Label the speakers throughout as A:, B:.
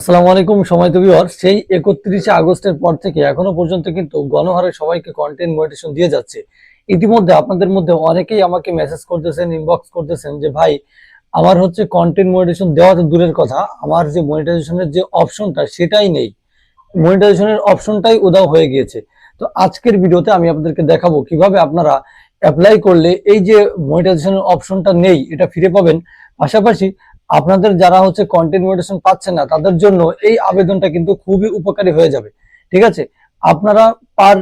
A: আসসালামু আলাইকুম সময় ভিউয়ার সেই একত্রিশে আগস্টের পর থেকে এখনও পর্যন্ত কিন্তু গণহারে সবাইকে কন্টেন্ট মোটিভেশন দিয়ে যাচ্ছে। ইতিমধ্যে আপনাদের মধ্যে অনেকেই আমাকে মেসেজ করতেছেন ইনবক্স করতেছেন যে, ভাই, আমার হচ্ছে কন্টেন্ট মোটিভেশন দেওয়া তো দূরের কথা। আমার যে মনিটাইজেশনের যে অপশনটা সেটাই নেই। মনিটাইজেশনের অপশনটাই উদাও হয়ে গিয়েছে। তো আজকের ভিডিওতে আমি আপনাদেরকে দেখাবো কীভাবে আপনারা অ্যাপ্লাই করলে এই যে মনিটাইজেশনের অপশনটা নেই, এটা ফিরে পাবেন। পাশাপাশি আপনাদের যারা হচ্ছে কন্টেন্ট মোটিভেশন পাচ্ছেন না, তাদের জন্য এই আবেদনটা কিন্তু খুবই উপকারী হয়ে যাবে। ঠিক আছে? আপনারা পার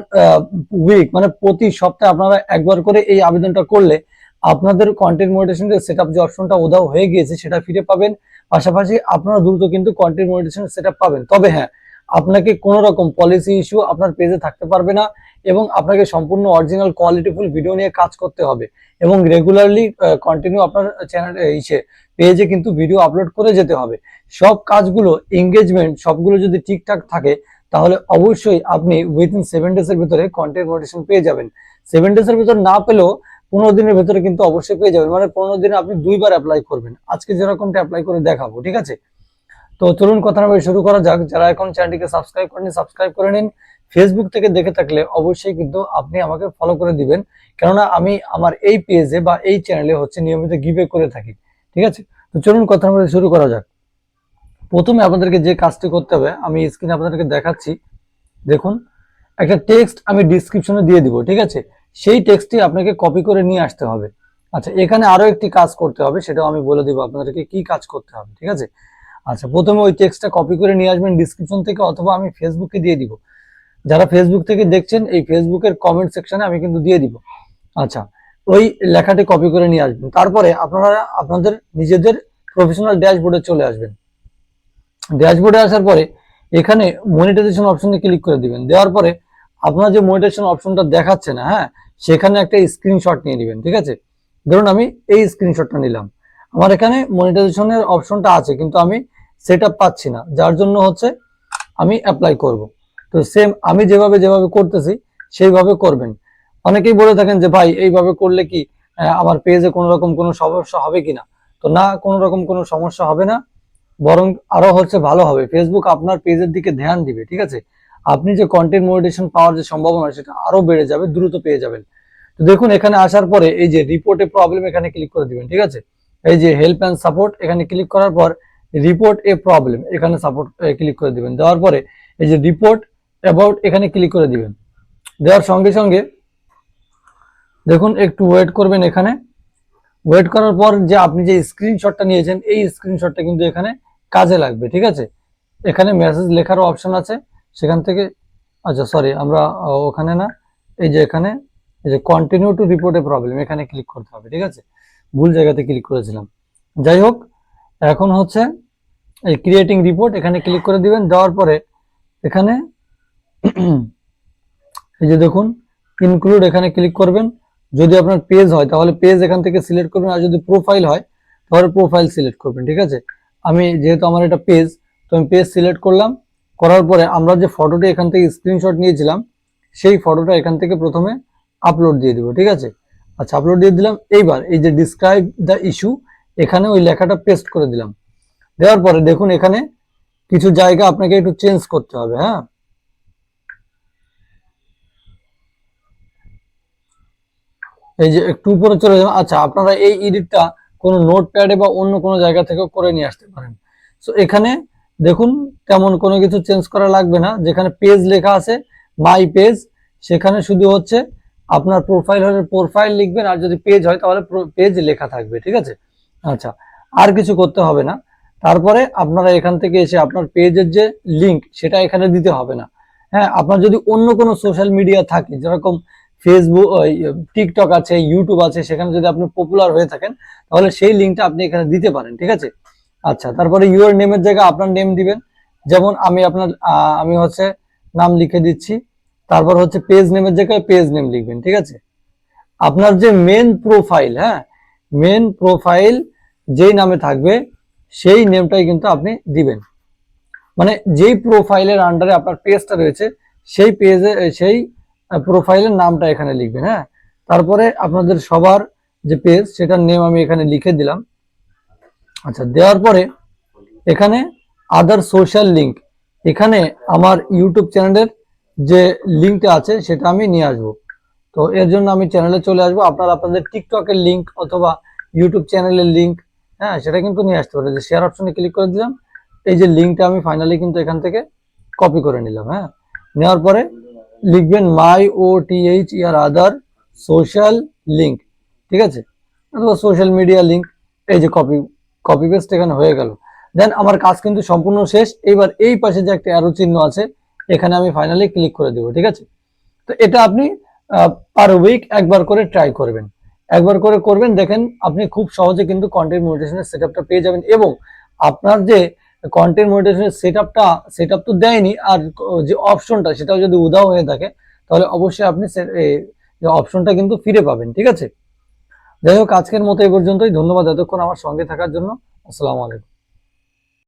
A: উইক মানে প্রতি সপ্তাহে আপনারা একবার করে এই আবেদনটা করলে আপনাদের কন্টেন্ট মোটিভেশন সেট আপ যে অপশনটা উদাও হয়ে গিয়েছে, সেটা ফিরে পাবেন। পাশাপাশি আপনারা দ্রুত কিন্তু কন্টেন্ট মোটিভেশন সেট পাবেন। তবে হ্যাঁ আপনাকে কোনো রকম পলিসি ইস্যু আপনার পেজে থাকতে পারবে না এবং আপনাকে সম্পূর্ণ অরিজিনাল কোয়ালিটিফুল ভিডিও নিয়ে কাজ করতে হবে এবং রেগুলারলি কন্টিনিউ আপনার চ্যানেল ইসে পেজে কিন্তু ভিডিও আপলোড করে যেতে হবে। সব কাজগুলো এঙ্গেজমেন্ট সবগুলো যদি ঠিকঠাক থাকে, তাহলে অবশ্যই আপনি উইথিন সেভেন ডেজ এর ভিতরে কন্টেন্ট মোটিভেশন পেয়ে যাবেন। সেভেন ডেজ এর ভিতর না পেলেও পনেরো দিনের ভিতরে কিন্তু অবশ্যই পেয়ে যাবেন। মানে পনেরো দিনে আপনি দুইবার অ্যাপ্লাই করবেন। আজকে যেরকমটা অ্যাপ্লাই করে দেখাবো, ঠিক আছে? তো চলুন কথা না শুরু করা যাক। যারা এখন চ্যানেলটিকে সাবস্ক্রাইব করেনি সাবস্ক্রাইব করে নিন। ফেসবুক থেকে দেখে থাকলে অবশ্যই কিন্তু আপনি আমাকে ফলো করে দিবেন। কেননা আমি আমার এই পেজে বা এই চ্যানেলে হচ্ছে নিয়মিত গিভে করে থাকি। ঠিক আছে? তো চলুন কথা না শুরু করা যাক। প্রথমে আপনাদেরকে যে কাজটি করতে হবে, আমি স্ক্রিনে আপনাদেরকে দেখাচ্ছি। দেখুন, একটা টেক্সট আমি ডিসক্রিপশনে দিয়ে দিব, ঠিক আছে? সেই টেক্সটটি আপনাকে কপি করে নিয়ে আসতে হবে। আচ্ছা এখানে আরও একটি কাজ করতে হবে, সেটাও আমি বলে দিব আপনাদেরকে কি কাজ করতে হবে, ঠিক আছে? আচ্ছা প্রথমে ওই টেক্সটটা কপি করে নিয়ে আসবেন ডিসক্রিপশন থেকে অথবা আমি ফেসবুকে দিয়ে দিব। যারা ফেসবুক থেকে দেখছেন, এই ফেসবুকের কমেন্ট সেকশনে আমি কিন্তু দিয়ে দিব। আচ্ছা ওই লেখাটি কপি করে নিয়ে আসবেন। তারপরে আপনারা, আপনাদের নিজেদের প্রফেশনাল ড্যাশবোর্ডে চলে আসবেন। ড্যাশবোর্ডে আসার পরে এখানে মনিটাইজেশন অপশনে ক্লিক করে দিবেন। দেওয়ার পরে আপনার যে মনিটাইজেশন অপশনটা দেখাচ্ছে না হ্যাঁ সেখানে একটা স্ক্রিনশট নিয়ে নেবেন, ঠিক আছে? ধরুন আমি এই স্ক্রিনশটটা নিলাম। আমার এখানে মনিটাইজেশনের অপশনটা আছে, কিন্তু আমি সেট পাচ্ছি না। যার জন্য হচ্ছে আমি অ্যাপ্লাই করব। তো সেম আমি যেভাবে যেভাবে করতেছি, সেইভাবে করবেন। অনেকেই বলে থাকেন যে, ভাই, এইভাবে করলে কি আমার পেজে কোনো রকম কোনো সমস্যা হবে কিনা? তো না কোনো রকম কোনো সমস্যা হবে না। বরং আরও হচ্ছে ভালো হবে। ফেসবুক আপনার পেজের দিকে ধ্যান দিবে, ঠিক আছে? আপনি যে কন্টেন্ট মোটিভেশন পাওয়ার যে সম্ভাবনা, সেটা আরও বেড়ে যাবে, দ্রুত পেয়ে যাবেন। তো দেখুন, এখানে আসার পরে এই যে রিপোর্টে প্রবলেম এখানে ক্লিক করে দিবেন, ঠিক আছে? এই যে হেল্প অ্যান্ড সাপোর্ট এখানে ক্লিক করার পর রিপোর্ট এ প্রবলেম এখানে সাপোর্ট ক্লিক করে দিবেন। দেওয়ার পরে এই যে রিপোর্ট অ্যাবাউট এখানে ক্লিক করে দিবেন। দেওয়ার সঙ্গে সঙ্গে দেখুন, একটু ওয়েট করবেন এখানে। ওয়েট করার পর যে আপনি যে স্ক্রিনশটটা নিয়েছেন, এই স্ক্রিনশটটা কিন্তু এখানে কাজে লাগবে, ঠিক আছে? এখানে মেসেজ লেখারও অপশন আছে। সেখান থেকে আচ্ছা সরি আমরা ওখানে না, এই যে এখানে, এই যে কন্টিনিউ টু রিপোর্টে প্রবলেম এখানে ক্লিক করতে হবে, ঠিক আছে? ভুল জায়গাতে ক্লিক করেছিলাম। যাই হোক এখন হচ্ছে এই ক্রিয়েটিং রিপোর্ট এখানে ক্লিক করে দিবেন, দেওয়ার পরে এখানে এই যে দেখুন ইনক্লুড এখানে ক্লিক করবেন। যদি আপনার পেজ হয়, তাহলে পেজ এখান থেকে সিলেক্ট করবেন, আর যদি প্রোফাইল হয়, তাহলে প্রোফাইল সিলেক্ট করবেন, ঠিক আছে? আমি যেহেতু আমার এটা পেজ তো আমি পেজ সিলেক্ট করলাম। করার পরে আমরা যে ফটোটি এখান থেকে স্ক্রিনশট নিয়েছিলাম, সেই ফটোটা এখান থেকে প্রথমে আপলোড দিয়ে দিব, ঠিক আছে? আচ্ছা আপলোড দিয়ে দিলাম। এইবার এই যে ডিসক্রাইব দ্য ইস্যু এখানে ওই লেখাটা পেস্ট করে দিলাম। দেওয়ার পরে দেখুন এখানে কিছু জায়গা আপনাকে একটু চেঞ্জ করতে হবে হ্যাঁ? এই যে একটু উপরে চলে যাবেন আচ্ছা আপনারা এই এডিটটা কোনো নোটপ্যাডে বা অন্য কোনো জায়গা থেকে করে নিয়ে আসতে পারেন। সো এখানে দেখুন তেমন কোনো কিছু চেঞ্জ করা লাগবে না। যেখানে পেজ লেখা আছে মাই পেজ সেখানে শুধু হচ্ছে আপনার প্রোফাইল হলে প্রোফাইল লিখবেন, আর যদি পেজ হয় তাহলে পেজ লেখা থাকবে, ঠিক আছে? আচ্ছা আর কিছু করতে হবে না। তারপরে আপনারা এখান থেকে এসে আপনার পেজের যে লিংক সেটা এখানে দিতে হবে না। হ্যাঁ আপনার যদি অন্য কোনো সোশ্যাল মিডিয়া থাকে, যেরকম ফেসবুক টিকটক আছে ইউটিউব আছে, সেখানে যদি আপনি পপুলার হয়ে থাকেন, তাহলে সেই লিঙ্কটা আপনি এখানে দিতে পারেন, ঠিক আছে? আচ্ছা তারপরে ইউর নেমের জায়গায় আপনার নেম দিবেন। যেমন আমি আপনার আমি হচ্ছে নাম লিখে দিচ্ছি। তারপর হচ্ছে পেজ নেমের জায়গায় পেজ নেম লিখবেন, ঠিক আছে? আপনার যে মেন প্রোফাইল হ্যাঁ মেন প্রোফাইল যেই নামে থাকবে, সেই নেমটাই কিন্তু আপনি দিবেন। মানে যেই প্রোফাইলের আন্ডারে আপনার পেজটা রয়েছে, সেই পেজে সেই প্রোফাইলের নামটা এখানে লিখবেন হ্যাঁ? তারপরে আপনাদের সবার যে পেজ সেটার নেম আমি এখানে লিখে দিলাম। আচ্ছা দেওয়ার পরে এখানে আদার সোশ্যাল লিঙ্ক এখানে আমার ইউটিউব চ্যানেলের যে লিঙ্কটা আছে, সেটা আমি নিয়ে আসব। তো এর জন্য আমি চ্যানেলে চলে আসব। আপনারা আপনাদের টিকটকের লিঙ্ক অথবা ইউটিউব চ্যানেলের লিঙ্ক হ্যাঁ সেটা কিন্তু নিয়ে আসতে পারে যে শেয়ার অপশনে ক্লিক করে দিলাম, এই যে লিঙ্কটা আমি ফাইনালি কিন্তু এখান থেকে কপি করে নিলাম হ্যাঁ। নেওয়ার পরে লিখবেন মাই ও টি এইচ ইয়ার আদার সোশ্যাল লিঙ্ক ঠিক আছে? অথবা সোশ্যাল মিডিয়া লিঙ্ক এই যে কপি কপি পেস্ট এখানে হয়ে গেল। দেন আমার কাজ কিন্তু সম্পূর্ণ শেষ। এবার এই পাশে যে একটা অ্যারো চিহ্ন আছে, এখানে আমি ফাইনালি ক্লিক করে দেবো, ঠিক আছে? তো এটা আপনি পার উইক একবার করে ট্রাই করবেন। একবার করে করবেন, দেখেন আপনি খুব সহজে কিন্তু কন্টেন্ট মনিটেশনের সেটআপটা পেয়ে যাবেন এবং আপনার যে কন্টেন্ট মনিটেশনের সেটআপটা সেটআপ তো দেয়নি আর যে অপশনটা সেটাও যদি উদাও হয়ে থাকে, তাহলে অবশ্যই আপনি অপশনটা কিন্তু ফিরে পাবেন, ঠিক আছে? যাই হোক, আজকের মতো এই পর্যন্তই। ধন্যবাদ এতক্ষণ আমার সঙ্গে থাকার জন্য। আসসালামু আলাইকুম।